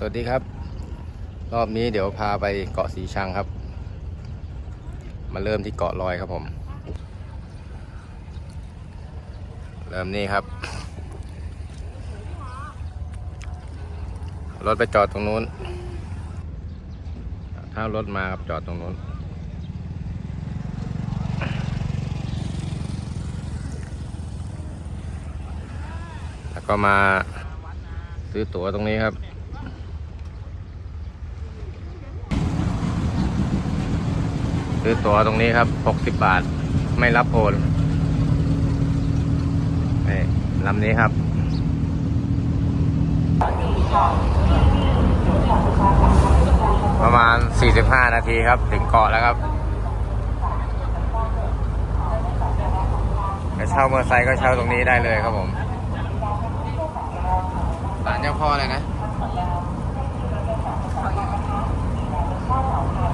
สวัสดีครับ รอบนี้เดี๋ยวพาไปเกาะสีชังครับ มาเริ่มที่เกาะลอยครับผม เริ่มนี่ครับ รถไปจอดตรงนู้น ถ้ารถมาครับจอดตรงนู้น แล้วก็มาซื้อตั๋วตรงนี้ครับ ซื้อตั๋วตรงนี้ครับ 60 บาท ไม่รับโอนนี่ลำนี้ครับประมาณ 45 นาทีครับ ถึงเกาะแล้วครับจะเช่ามอเตอร์ไซค์ก็เช่าตรงนี้ได้เลยครับผมศาลเจ้าพ่อเลยนะ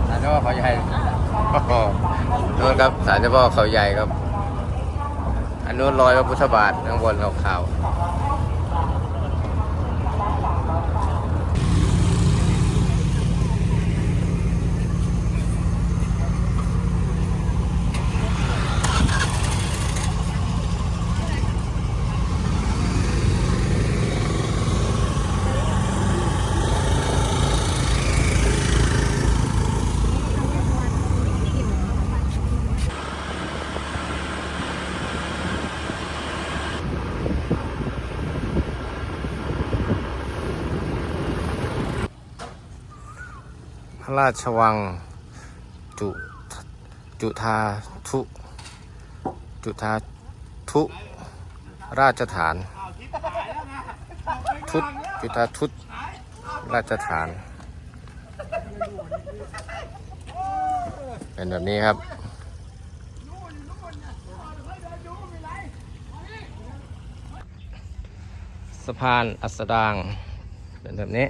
ศาลเจ้าพ่อเขาใหญ่ นู่นครับศาลเจ้าพ่อเขาใหญ่ครับ อันนู้นลอยพระพุทธบาทข้างบนขาวๆ ราชวัง จุจุธาทุ จุธาทุ ราชฐาน ทุตจุธาทุราชฐาน เป็นแบบนี้ครับสะพานอัสดางเป็นแบบนี้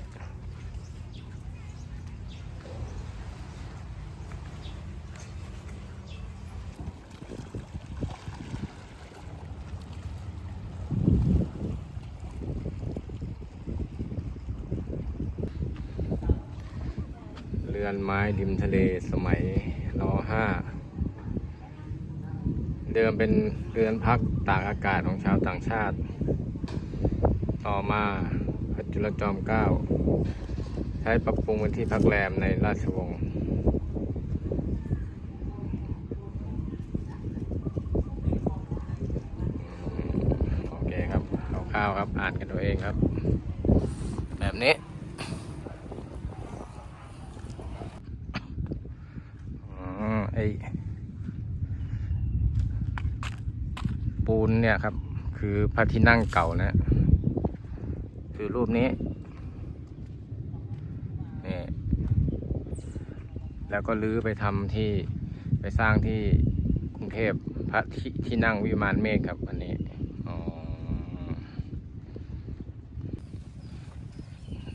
รือนไม้ริมทะเลสมัยรห้าเดิมเป็นเรือนพักตากอากาศของชาวต่างชาติ ต่อมาพระจุลจอมเกล้าใช้ปรับปรุงเป็นที่พักแรมในราชวงศ์โอเคครับคร่าวๆครับอ่านกันตัวเองครับ แบบนี้ อ๋อไอ ปูนเนี่ยครับ คือพระที่นั่งเก่านะ คือรูปนี้นี่แล้วก็ลื้อไปทำที่ไปสร้างที่กรุงเทพพระที่ที่นั่งวิมานเมฆครับอันนี้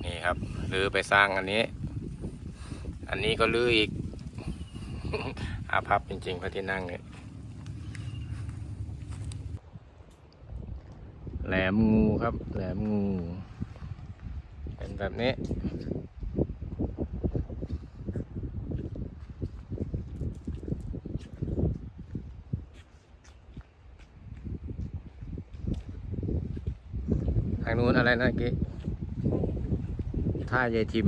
นี่ครับลื้อไปสร้างอันนี้ อันนี้ก็ลื้ออีก อาภัพจริงๆพระที่นั่งเนี่ยแหลมงูครับ แหลมงู เป็นแบบนี้ ทางนู้นอะไรนะเกี้ท่ายายทิม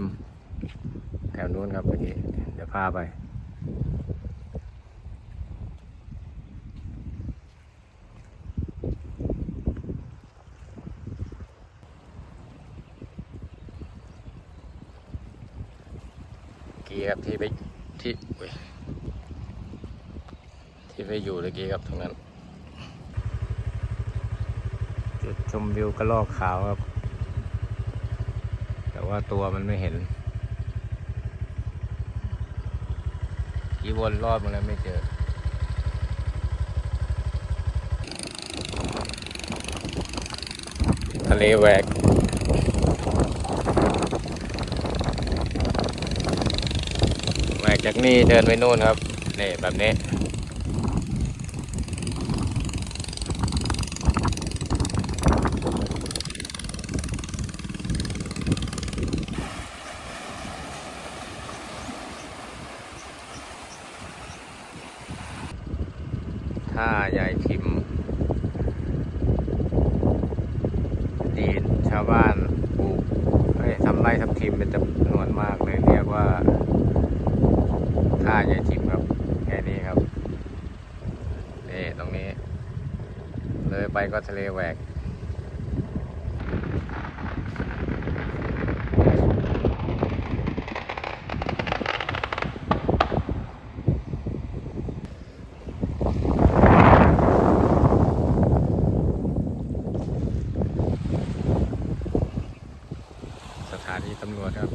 แถวนู้นครับเมื่อกี้ เดี๋ยวพาไป กี้ครับที่ไปที่ที่ไปอยู่เมื่อกี้ครับตรงนั้นจุดชมวิวกระลอกขาวครับ แต่ว่าตัวมันไม่เห็นกี่วนรอบมาแล้วไม่เจอทะเลแหวก แหวก จากนี่เดินไปนู่นครับนี่แบบนี้ ท่ายายทิมดีดชาวบ้านปลูกเอ้ยทำไร่ทำทิมเป็นจำนวนมากเลยเรียกว่าท่ายายทิมครับแค่นี้ครับนี่ตรงนี้ เลยไป ก็ทะเลแหวกสถานีตำรวจครับ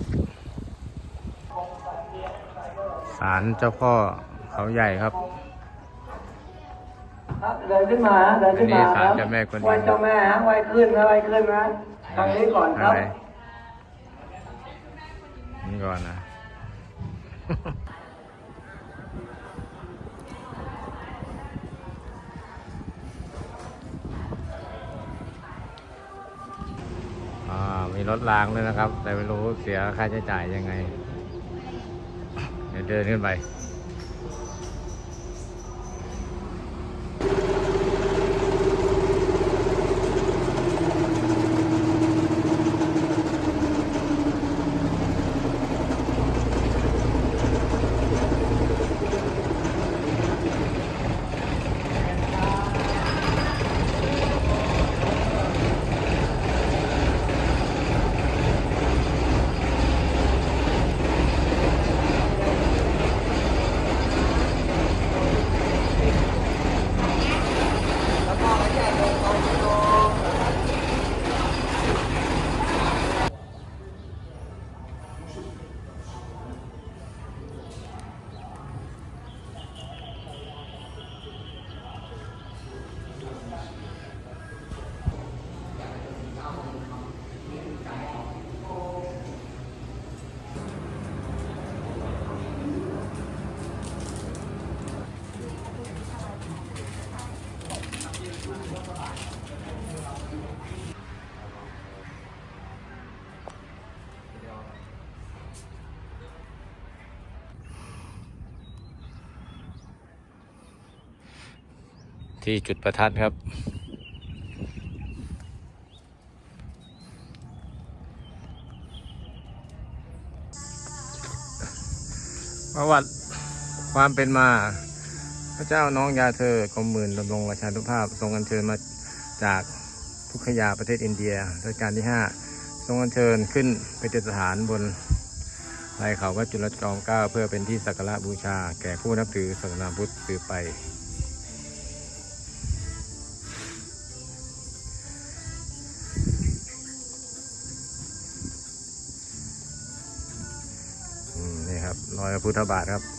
ศาลเจ้าพ่อเขาใหญ่ครับ ขึ้นมาฮะเดินขึ้นมาคอันนี้ศาลรับเจ้าแม่กวนอิมไหว้เจ้าแม่ฮะไหว้ขึ้นนะไหว้ขึ้นนะทางนี้ก่อนครับอะไรนี่ก่อนนะอ่ามีรถรางด้วยนะครับ แต่ไม่รู้เสียค่าใช้จ่ายยังไง เดี๋ยวเดินขึ้นไป ที่จุดประทัดครับ ประวัติความเป็นมา พระเจ้าน้องยาเธอกรมหมื่นดำรงราชานุภาพ ทรงอัญเชิญมาจากพุทธยาประเทศอินเดียรัชกาลที่ 5 ทรงอัญเชิญขึ้นไปเจสถานบนไหลเขาวัดจุลจอมเก้าเพื่อเป็นที่สักการะบูชา แก่ผู้นับถือศาสนาพุทธสืบไป พระพุทธบาทครับ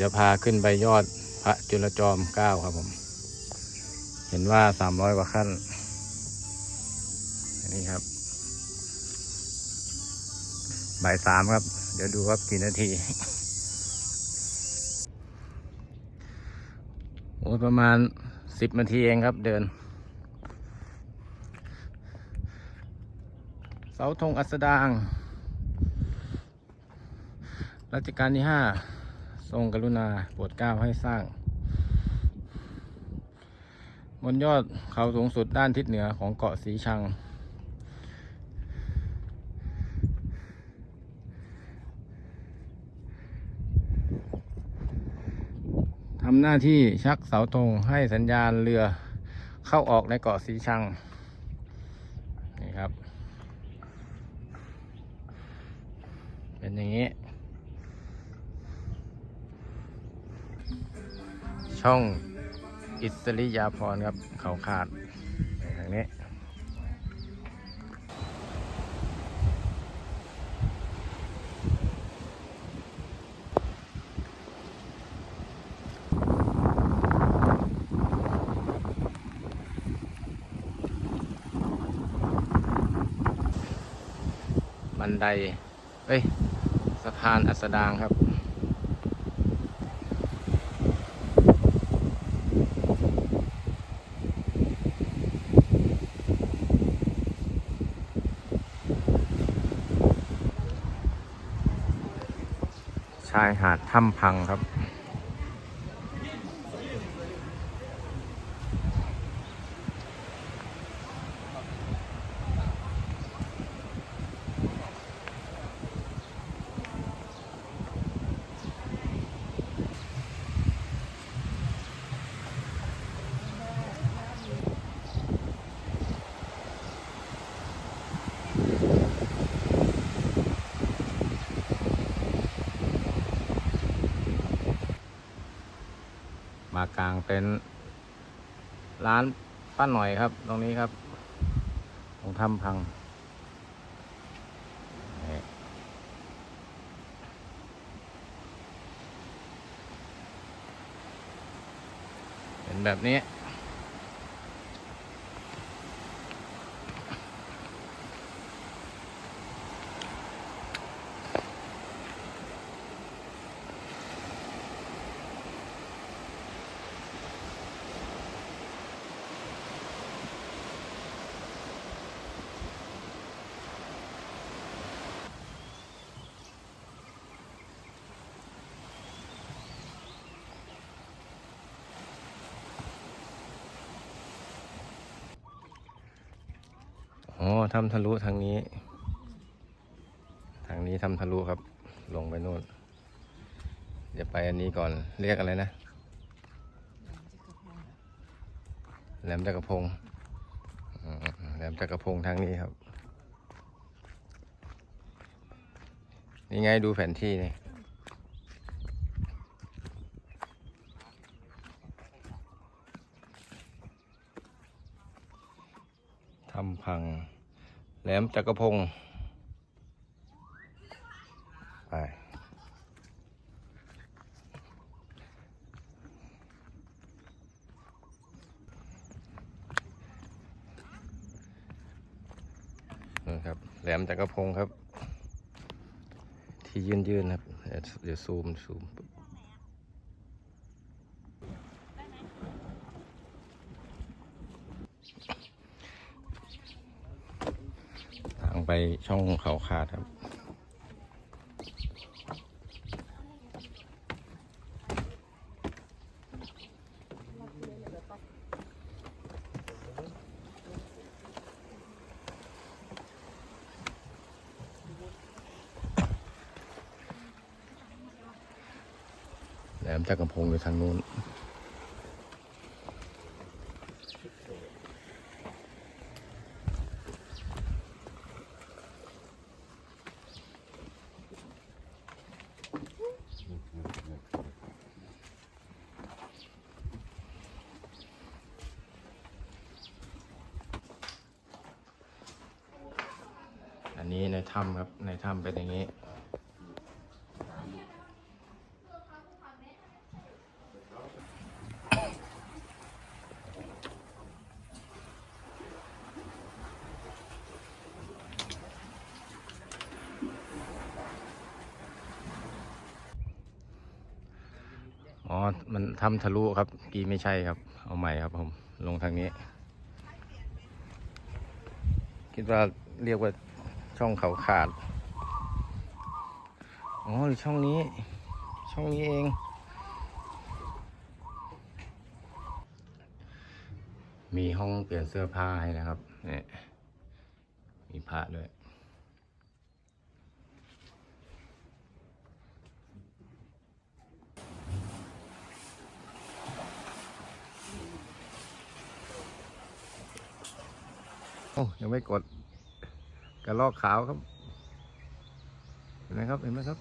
จะพาขึ้นไปยอดพระจุลจอมเกล้าครับผม เห็นว่าสามร้อยกว่าขั้นอันนี้ครับ บ่ายสามครับ เดี๋ยวดูว่ากี่นาที โอ้ประมาณสิบนาทีเองครับเดิน เสาธงอัสดางรัชกาลที่ห้า ทรงกรุณาโปรดเกล้าให้สร้าง บนยอดเขาสูงสุดด้านทิศเหนือของเกาะสีชัง ทำหน้าที่ชักเสาธงให้สัญญาณเรือเข้าออกในเกาะสีชัง นี่ครับ เป็นอย่างนี้ ช่องอิสริยาพรครับ เขาขาดทางนี้บันได เอ้ย สะพานอัสดางครับายหาดถ้ำพังครับากลางเป็นท์ร้านป้าหน่อยครับ ตรงนี้ครับตรงถ้ำพังเป็นแบบนี้ ทำทะลุทางนี้ ทางนี้ทำทะลุครับ ลงไปนู่น เดี๋ยวไปอันนี้ก่อน เรียกอะไรนะ แหลมจักรพงแหลมจักรพงทางนี้ครับ นี่ไงดูแผนที่นี่ทำพัง แหลมจักรพงศ์ไปนี่ครับ แหลมจักรพงศ์ครับ ที่ยืนยืนๆครับเดี๋ยวเดี๋ยวซูมซูมปุ๊บทาง ไปช่องเขาขาดครับ แหลมจักกรพงอยู่ทางนู้นนี้ในถ้ำครับในถ้ำเป็นอย่างนี้ อ๋อ มันทำทะลุครับ กีไม่ใช่ครับ เอาใหม่ครับผม ลงทางนี้ คิดว่าเรียกว่าช่องเขาขาด อ๋อหรือช่องนี้ ช่องนี้เอง มีห้องเปลี่ยนเสื้อผ้าให้นะครับเนี่ยมีผ้าด้วยโอ้ยังไม่กดกระลอกขาวครับ นไหมครับเห็นไหมครับ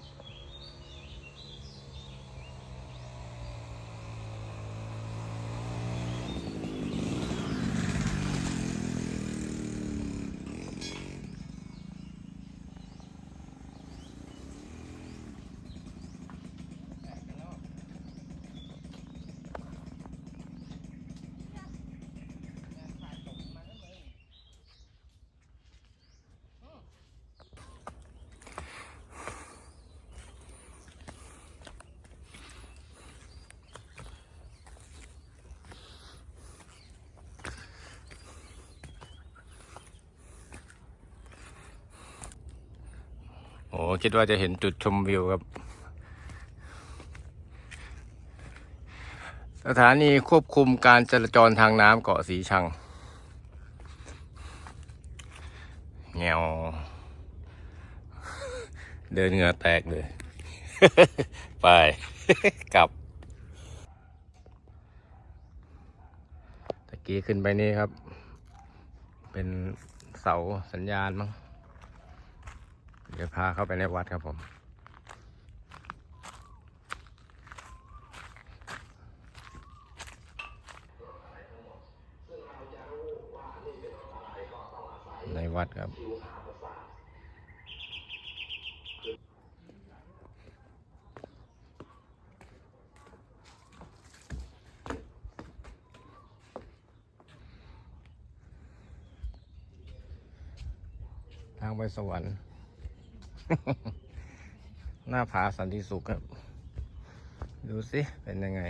อ้คิดว่าจะเห็นจุดชมวิวครับ สถานีควบคุมการจราจรทางน้ำเกาะสีชังเงวเดินเหงื่อแตกเลย ไป กลับตะกี้ขึ้นไปนี่ครับ เป็นเสาสัญญาณมั้ง เดี๋ยวพาเข้าไปในวัดครับผม ในวัดครับทางไปสวรรค์ หน้าผาสันติสุขครับ ดูสิเป็นยังไง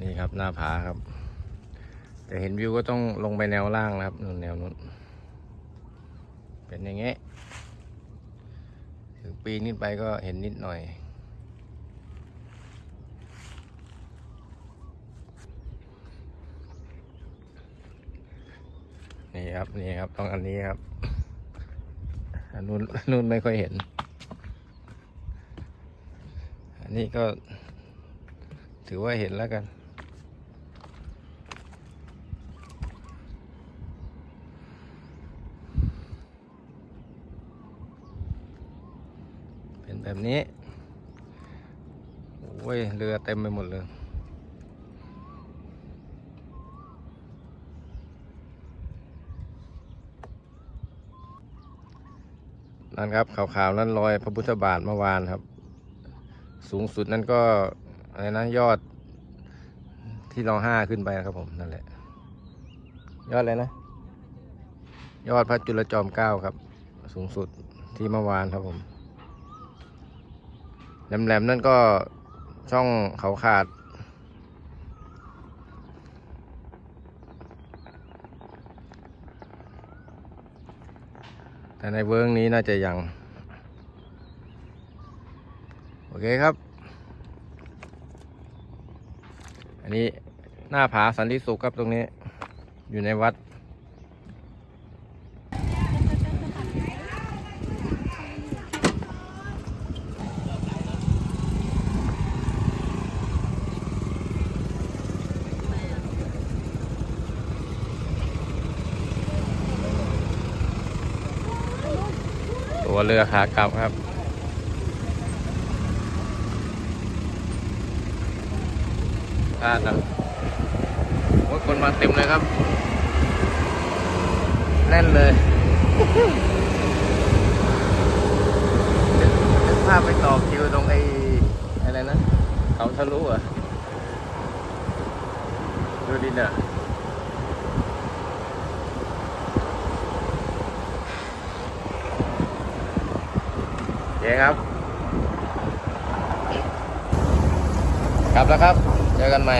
นี่ครับหน้าผาครับ จะเห็นวิวก็ต้องลงไปแนวล่างนะครับนู่นแนวนู้น เป็นอย่างเงี้ยถึงปีนขึ้นไปก็เห็นนิดหน่อย นี่ครับนี่ครับต้องอันนี้ครับอันนู้นอันนู้นไม่ค่อยเห็น อันนี้ก็ ถือว่าเห็นแล้วกันเป็นแบบนี้ โอ้ย เรือเต็มไปหมดเลย นั่นครับขาวๆนั่นรอยพระพุทธบาทเมื่อวานครับ สูงสุดนั่นก็อะไรนะยอดที่เราห้าขึ้นไปครับผมนั่นแหละ ยอดอะไรนะ ยอดพระจุลจอมเกล้าครับ สูงสุดที่เมื่อวานครับผมแหลมๆนั่นก็ช่องเขาขาด แต่ในเวิร์กนี้น่าจะยัง โอเคครับ อันนี้หน้าผาสันติสุขครับตรงนี้ อยู่ในวัด เรือขากลับครับพลาดนะโอ้ยคนมาเต็มเลยครับ แน่นเลยนึกภาพไปต่อคิวตรงไอ้อะไรนะ เขาทะลุอะ ดูดิเนี่ย เคครับ กลับแล้วครับ เจอกันใหม่